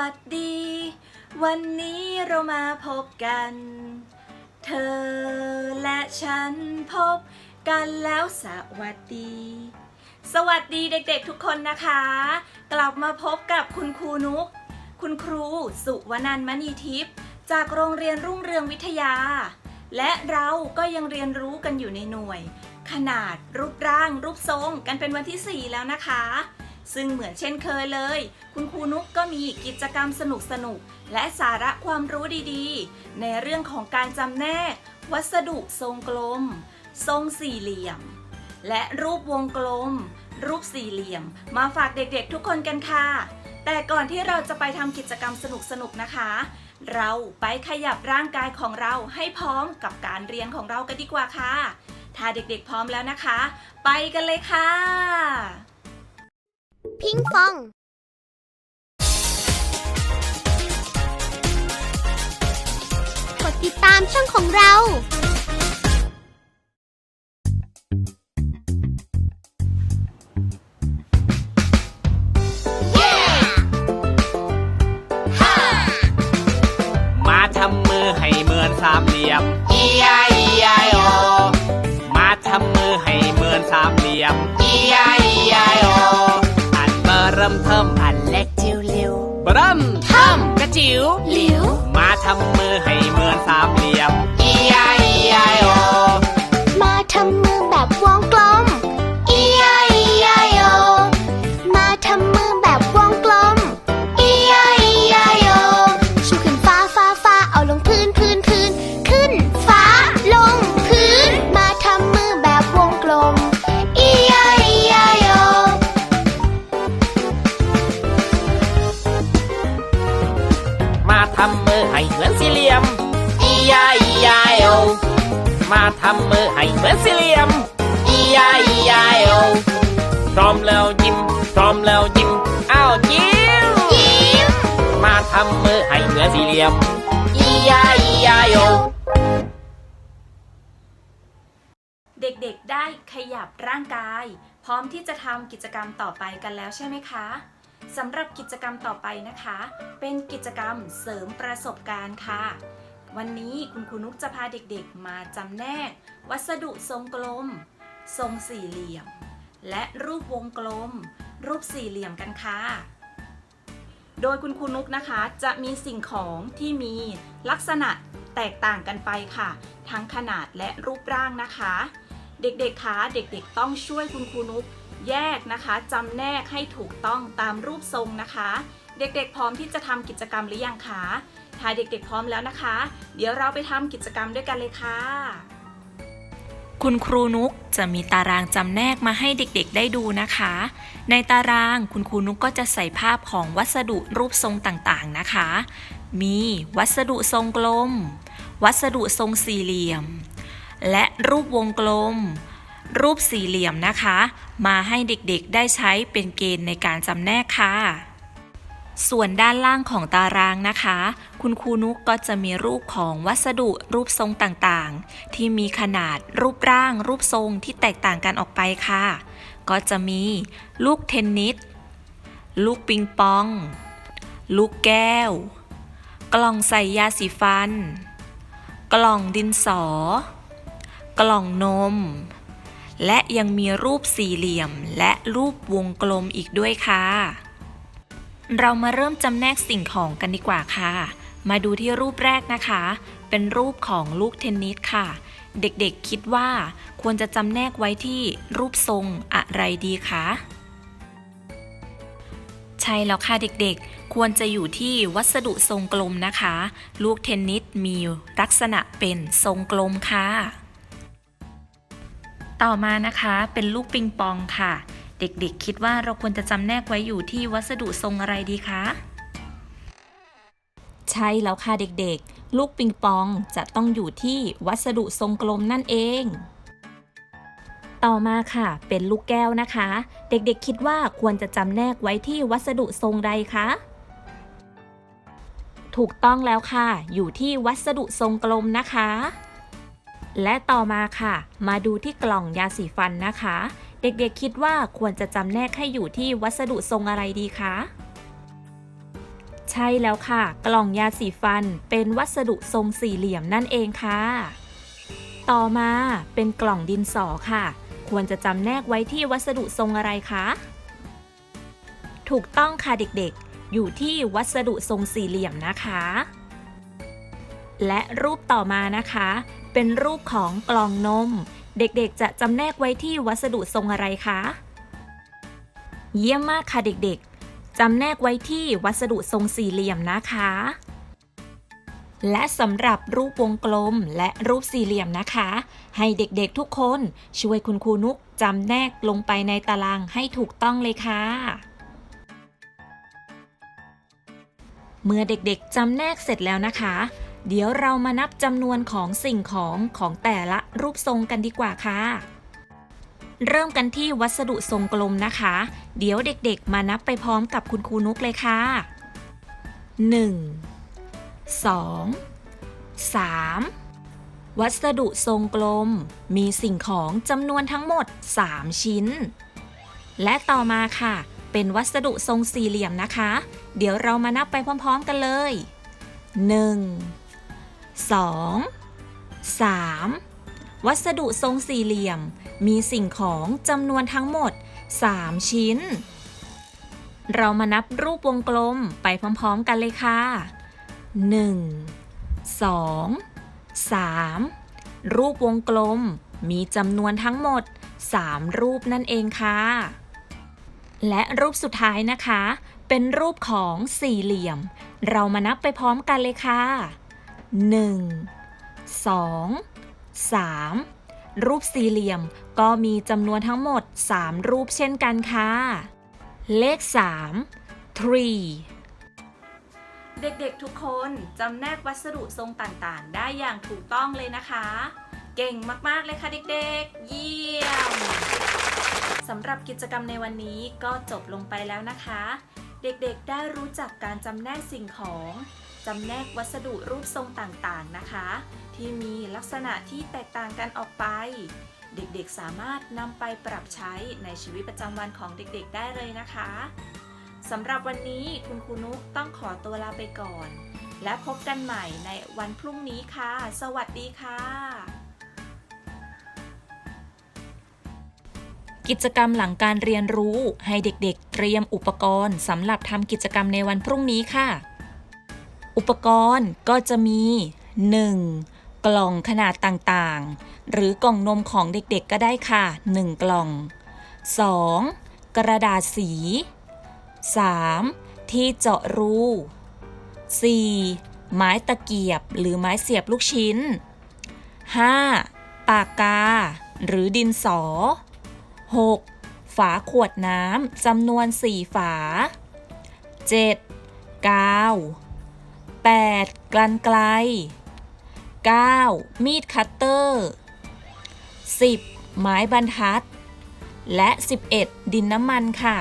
วัสดีวัสดี วันนี้เรามาพบกัน เธอและฉันพบกันแล้วสวัสดี สวัสดีเด็กๆทุกคนนะคะ กลับมาพบกับคุณครูนุก คุณครูสุวนันมณีทิพย์จากโรงเรียนรุ่งเรืองวิทยา และเราก็ยังเรียนรู้กันอยู่ในหน่วย ขนาดรูปร่างรูปทรงกันเป็นวันที่ 4 แล้วนะคะ ซึ่งเหมือนเช่นเคยเลย คุณครูนุกก็มีกิจกรรมสนุกๆและสาระความรู้ดีๆ ในเรื่องของการจำแนก วัสดุทรงกลม ทรงสี่เหลี่ยม และรูปวงกลม รูปสี่เหลี่ยม มาฝากเด็กๆทุกคนกันค่ะ แต่ก่อนที่เราจะไปทำกิจกรรมสนุกๆนะคะ เราไปขยับร่างกายของเราให้พร้อมกับการเรียนของเรากันดีกว่าค่ะถ้าเด็กๆพร้อมแล้วนะคะ ไปกันเลยค่ะ พิงฟอง กดติดตามช่องของเรา มาทำมือให้เหมือนสามเหลี่ยม E I E I O มาทำมือให้เหมือนสามเหลี่ยม E I E ล็กจิ๋วเร็วเบอร์เริ่มเทิมกระจิ๋วหลิวมาทำมือให้เหมือนสาม E I E I O มาทำมือให้เหมือนสี่เหลี่ยม E I E I O พร้อมแล้วยิ้มพร้อมแล้วยิ้มอ้าวยิ้มยิ้มมาทำมือให้เหมือนสี่เหลี่ยม E I E I O เด็กๆได้ขยับร่างกาย พร้อมที่จะทำกิจกรรมต่อไปกันแล้วใช่ไหมคะสำหรับกิจกรรมต่อไปนะคะ เป็นกิจกรรมเสริมประสบการณ์ค่ะ วันนี้คุณครูนุกจะพาเด็กๆ มาจำแนก วัสดุทรงกลม ทรงสี่เหลี่ยม และรูปวงกลม รูปสี่เหลี่ยมกันค่ะ โดยคุณครูนุกนะคะจะมีสิ่งของที่มีลักษณะแตกต่างกันไปค่ะ ทั้งขนาดและรูปร่างนะคะ เด็กๆคะเด็กๆ ต้องช่วยคุณครูนุกแยกนะคะจำแนกให้ถูกต้องตามรูปทรงนะคะ เด็กๆ พร้อมที่จะทำกิจกรรมหรือยังคะ ถ้าเด็กๆพร้อมแล้วนะคะ เดี๋ยวเราไปทำกิจกรรมด้วยกันเลยค่ะ คุณครูนุกจะมีตารางจำแนกมาให้เด็กๆได้ดูนะคะ ในตารางคุณครูนุกก็จะใส่ภาพของวัสดุรูปทรงต่างๆนะคะ มีวัสดุทรงกลม วัสดุทรงสี่เหลี่ยม และรูปวงกลม รูปสี่เหลี่ยมนะคะ มาให้เด็กๆได้ใช้เป็นเกณฑ์ในการจำแนกค่ะ ส่วนด้านล่างของตารางนะคะ คุณครูนุกก็จะมีรูปของวัสดุรูปทรงต่างๆ ที่มีขนาดรูปร่าง รูปทรงที่แตกต่างกันออกไปค่ะ ก็จะมีลูกเทนนิส ลูกปิงปอง ลูกแก้ว กล่องใส่ยาสีฟัน กล่องดินสอ กล่องนม และยังมีรูปสี่เหลี่ยมและรูปวงกลมอีกด้วยค่ะ เรามาเริ่มจำแนกสิ่งของกันดีกว่าค่ะ มาดูที่รูปแรกนะคะ เป็นรูปของลูกเทนนิสค่ะ เด็กๆคิดว่าควรจะจำแนกไว้ที่รูปทรงอะไรดีคะใช่แล้วค่ะเด็กๆ ควรจะอยู่ที่วัสดุทรงกลมนะคะ ลูกเทนนิสมีลักษณะเป็นทรงกลมค่ะ ต่อมานะคะเป็นลูกปิงปองค่ะ เด็กๆ คิดว่าเราควรจะจำแนกไว้อยู่ที่วัสดุทรงอะไรดีคะ ใช่แล้วค่ะเด็กๆ ลูกปิงปองจะต้องอยู่ที่วัสดุทรงกลมนั่นเอง ต่อมาค่ะ เป็นลูกแก้วนะคะ เด็กๆ คิดว่าควรจะจำแนกไว้ที่วัสดุทรงใดคะ ถูกต้องแล้วค่ะ อยู่ที่วัสดุทรงกลมนะคะ และต่อมาค่ะ มาดูที่กล่องยาสีฟันนะคะ เด็กๆคิดว่าควรจะจำแนกให้อยู่ที่วัสดุทรงอะไรดีคะ ใช่แล้วค่ะ กล่องยาสีฟันเป็นวัสดุทรงสี่เหลี่ยมนั่นเองค่ะ ต่อมาเป็นกล่องดินสอค่ะ ควรจะจำแนกไว้ที่วัสดุทรงอะไรคะ ถูกต้องค่ะเด็กๆ อยู่ที่วัสดุทรงสี่เหลี่ยมนะคะ และรูปต่อมานะคะ เป็นรูปของกล่องนม เด็กๆ จะจำแนกไว้ที่วัสดุทรงอะไรคะ เยี่ยมมากค่ะเด็กๆ จำแนกไว้ที่วัสดุทรงสี่เหลี่ยมนะคะ และสำหรับรูปวงกลมและรูปสี่เหลี่ยมนะคะ ให้เด็กๆทุกคนช่วยคุณครูนุกจำแนกลงไปในตารางให้ถูกต้องเลยค่ะเมื่อเด็กๆจำแนกเสร็จแล้วนะคะ เดี๋ยวเรามานับจำนวนของสิ่งของของแต่ละรูปทรงกันดีกว่าค่ะ เริ่มกันที่วัสดุทรงกลมนะคะ เดี๋ยวเด็กๆ มานับไปพร้อมกับคุณครูนุกเลยค่ะ 1 2 3 วัสดุทรงกลม มีสิ่งของจำนวนทั้งหมด 3 ชิ้น และต่อมาค่ะ เป็นวัสดุทรงสี่เหลี่ยมนะคะ เดี๋ยวเรามานับไปพร้อม ๆ กันเลย 1 2 3 วัสดุทรงสี่เหลี่ยม มีสิ่งของจำนวนทั้งหมด 3 ชิ้น เรามานับรูปวงกลมไปพร้อมๆกันเลยค่ะ 1 2 3 รูปวงกลมมีจำนวนทั้งหมด 3 รูปนั่นเองค่ะ และรูปสุดท้ายนะคะ เป็นรูปของสี่เหลี่ยม เรามานับไปพร้อมกันเลยค่ะ 1 2 3 รูปสี่เหลี่ยมก็มีจำนวนทั้งหมด 3 รูปเช่นกันค่ะ เลข3 tree เด็กๆ ทุกคนจำแนกวัสดุทรงต่างๆ ได้อย่างถูกต้องเลยนะคะ เก่งมากๆเลยค่ะเด็กๆ เยี่ยมสำหรับกิจกรรมในวันนี้ก็จบลงไปแล้วนะคะ เด็กๆ ได้รู้จักการจำแนกสิ่งของ จำแนกวัสดุรูปทรงต่างๆนะคะ ที่มีลักษณะที่แตกต่างกันออกไป เด็กๆสามารถนำไปปรับใช้ในชีวิตประจำวันของเด็กๆ ได้เลยนะคะสำหรับวันนี้คุณครูนุกต้องขอตัวลาไปก่อน และพบกันใหม่ในวันพรุ่งนี้ค่ะ สวัสดีค่ะ กิจกรรมหลังการเรียนรู้ให้เด็กๆ เตรียมอุปกรณ์สำหรับทำกิจกรรมในวันพรุ่งนี้ค่ะ อุปกรณ์ก็จะมี 1. กล่องขนาดต่างๆ หรือกล่องนมของเด็กๆก็ได้ค่ะ 1 กล่อง 2. กระดาษสี 3. ที่เจาะรู 4. ไม้ตะเกียบหรือไม้เสียบลูกชิ้น 5. ปากกา หรือดินสอ 6. ฝาขวดน้ำจำนวน 4 ฝา 7. กาว 8. กลันไกล 9. มีดคัตเตอร์ 10. ไม้บรรทัด และ 11. ดินน้ำมันค่ะ